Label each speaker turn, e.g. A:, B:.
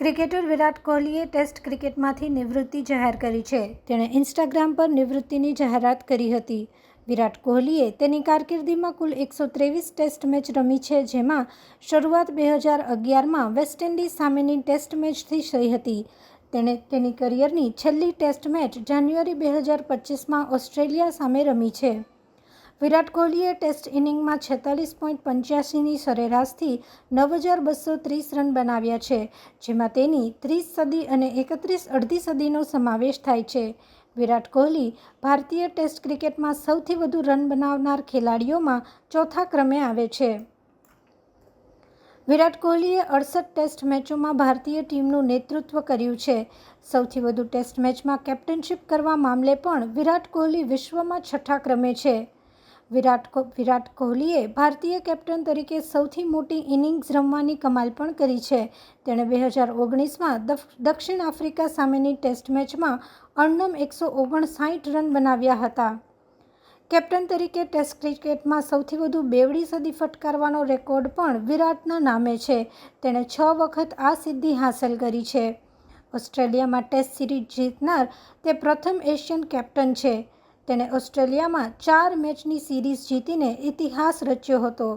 A: Cricketer વિરાટ કોહલીએ test ક્રિકેટમાંથી નિવૃત્તિ જાહેર કરી છે. તેણે ઇન્સ્ટાગ્રામ પર નિવૃત્તિની જાહેરાત કરી હતી. વિરાટ કોહલીએ તેની કારકિર્દીમાં કુલ એકસો ત્રેવીસ ટેસ્ટ મેચ રમી છે, જેમાં શરૂઆત બે હજાર અગિયારમાં વેસ્ટ ઇન્ડિઝ સામેની ટેસ્ટ મેચથી થઈ હતી. તેણે તેની કરિયરની છેલ્લી ટેસ્ટ મેચ જાન્યુઆરી બે હજાર પચીસમાં ઓસ્ટ્રેલિયા સામે રમી છે. વિરાટ કોહલીએ ટેસ્ટ ઇનિંગમાં છેતાલીસ પોઈન્ટ પંચ્યાસીની સરેરાશથી નવ હજાર બસો ત્રીસ રન બનાવ્યા છે, જેમાં તેની ત્રીસ સદી અને એકત્રીસ અડધી સદીનો સમાવેશ થાય છે. વિરાટ કોહલી ભારતીય ટેસ્ટ ક્રિકેટમાં સૌથી વધુ રન બનાવનાર ખેલાડીઓમાં ચોથા ક્રમે આવે છે. વિરાટ કોહલીએ અડસઠ ટેસ્ટ મેચોમાં ભારતીય ટીમનું નેતૃત્વ કર્યું છે. સૌથી વધુ ટેસ્ટ મેચમાં કેપ્ટનશિપ કરવા મામલે પણ વિરાટ કોહલી વિશ્વમાં છઠ્ઠા ક્રમે છે. વિરાટ વિરાટ કોહલીએ ભારતીય કેપ્ટન તરીકે સૌથી મોટી ઇનિંગ્સ રમવાની કમાલ પણ કરી છે. તેણે બે હજાર ઓગણીસમાં દક્ષિણ આફ્રિકા સામેની ટેસ્ટ મેચમાં અણનમ એકસો ઓગણસાઠ રન બનાવ્યા હતા. કેપ્ટન તરીકે ટેસ્ટ ક્રિકેટમાં સૌથી વધુ બેવડી સદી ફટકારવાનો રેકોર્ડ પણ વિરાટના નામે છે. તેણે છ વખત આ સિદ્ધિ હાંસલ કરી છે. ઓસ્ટ્રેલિયામાં ટેસ્ટ સિરીઝ જીતનાર તે પ્રથમ એશિયન કેપ્ટન છે. તેણે ઓસ્ટ્રેલિયામાં ચાર મેચની સિરીઝ જીતીને ઇતિહાસ રચ્યો હતો.